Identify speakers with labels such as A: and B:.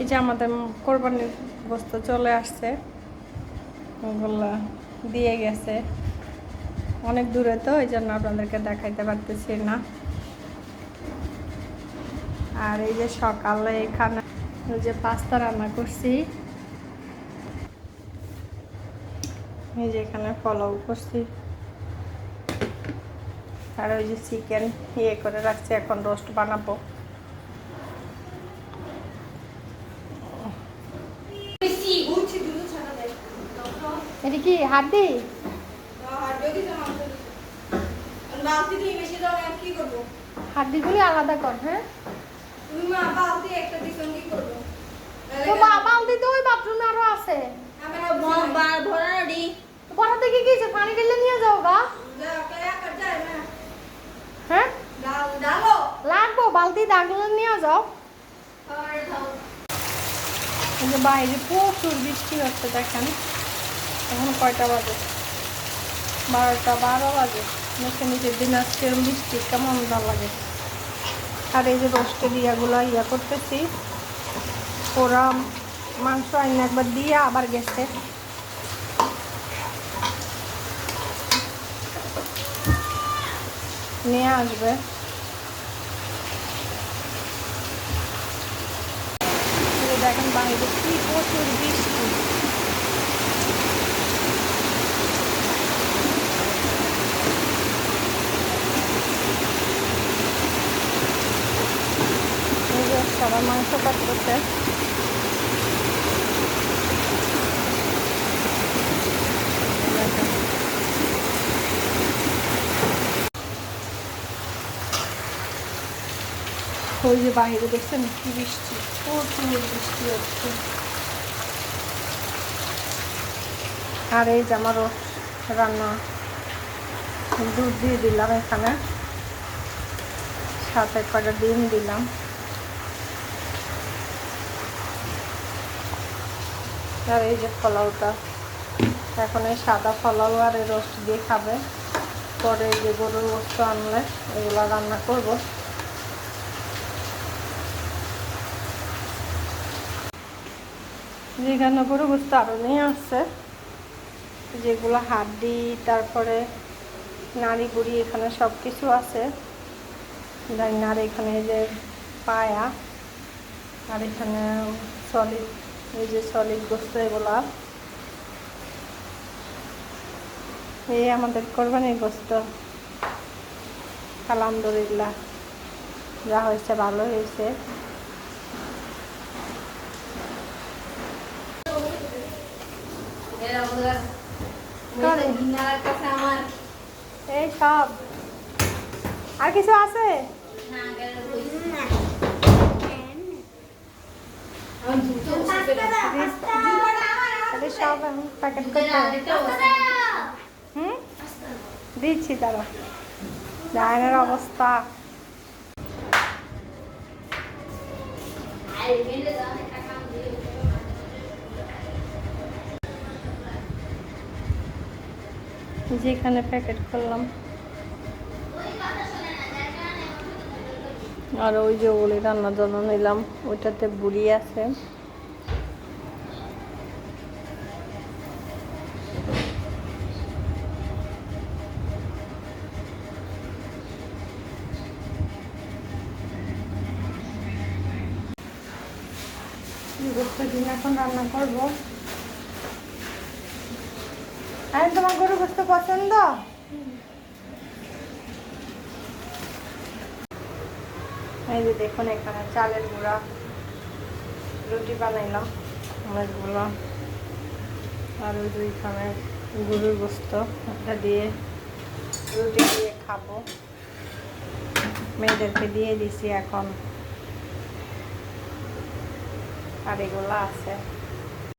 A: এই যে আমাদের কোরবানির গোস্ত চলে আসছে। ওগুলো দিয়ে গেছে। অনেক দূরে তো, এই জন্য আপনাদেরকে দেখাইতে পারতেছি না। আর এই যে সকালে এখানে ওই যে পাস্তা রান্না করছি। এই যে এখানে ফলো করছি। আর ওই যে চিকেন ইয়ে করে রাখছি, এখন রোস্ট বানাবো। এটা কি হাড্ডি? হাড্ডিগুলি আলাদা কর হ্যাঁ? তো বা- বালতি তো ওই বাথরুমে আরও আছে। পড়া থেকে কি পানি ঢেলে নিয়ে যাও গা। হ্যাঁ? লাগবো বালতি দাগলে নিয়ে যাও। বাইরে প্রচুর বৃষ্টি হচ্ছে দেখেন। এখন কয়টা বাজে? বারোটা বারো বাজে। নিচে নিচে দিন আজকে বৃষ্টি কেমন ভালো লাগে। আর এই যে রোস্টে দিয়াগুলো ইয়া করতেছি, ওরা মাংস আইন একবার দিয়ে আবার গেছে। নিয়ে আসবে। দেখেন বাইরে কি প্রচুর বৃষ্টি এই যে সবাই মাংস কাটতেছে। ওই যে বাইরে দেখছেন, কি বৃষ্টি, প্রচুর বৃষ্টি হচ্ছে। আর এই যে আমারও রান্না দুধ দিয়ে দিলাম এখানে। সাথে কটা ডিম দিলাম। আর এই যে ফলাওটা এখন এই সাদা ফলাও আর এই রোস্ট দিয়ে খাবে। পরে যে গরুর গোস্ত আনলে এগুলো রান্না করব। যেখানে গরু গোস্ত আরও নিয়ে আসছে, যেগুলো হাড্ডি, তারপরে নাড়ি বুড়ি এখানে সব কিছু আছে আর এখানে যে পায়া, আর এখানে সলিড এই যে সলিড গোস্ত এগুলা। এই আমাদের কোরবানির গোস্ত। আলহামদুলিল্লাহ। যা হয়েছে ভালো হয়েছে। এই সব। আর কিছু আছে? সব প্যাকেট করতে হুম দিচ্ছি তারা ডায়নের অবস্থা যেখানে প্যাকেট করলাম আর ওই যে ওগুলি রান্নার জন্য নিলাম, ওইটাতে বুড়ি আছে। ডিম এখন রান্না করব। তোমার গরু গোস্ত পছন্দ? এই যে দেখুন এখানে চালের গুঁড়া, রুটি বানাইলাম অনেকগুলো আর ওই দুইখানে গরুর গোস্ত এটা দিয়ে রুটি দিয়ে খাব। মেয়েদেরকে দিয়ে দিছি এখন। আর এগুলো আছে।